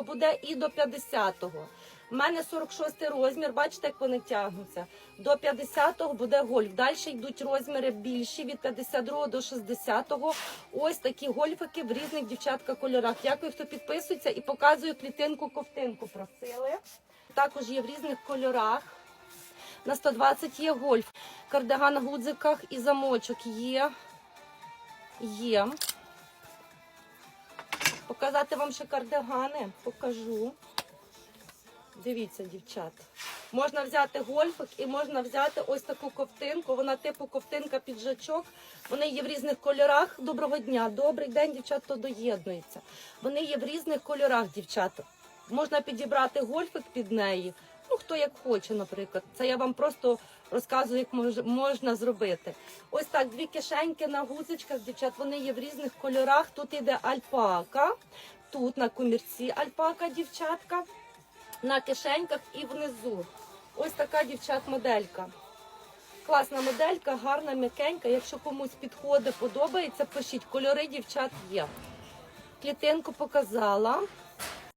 буде і до 50-го. У мене 46-й розмір, бачите, як вони тягнуться. До 50-го буде гольф. Далі йдуть розміри більші від 52 до 60-го. Ось такі гольфики в різних дівчатка кольорах. Дякую, хто підписується і показую клітинку ковтинку. Просили. Також є в різних кольорах. На 120 є гольф. Кардиган на гудзиках і замочок є. Є. Показати вам ще кардигани. Покажу. Дивіться, дівчат. Можна взяти гольфик і можна взяти ось таку ковтинку. Вона типу ковтинка піджачок. Вони є в різних кольорах. Доброго дня, добрий день, дівчат, то доєднується. Вони є в різних кольорах, дівчата. Можна підібрати гольфик під неї. Ну, хто як хоче, наприклад. Це я вам просто розказую, як мож- можна зробити. Ось так, дві кишеньки на гузичках, дівчат, вони є в різних кольорах. Тут іде альпака, тут на комірці альпака, дівчатка на кишеньках і внизу. Ось така дівчат моделька. Класна моделька, гарна, м'якенька. Якщо комусь підходить, подобається, пишіть. Кольори дівчат є. Клітинку показала.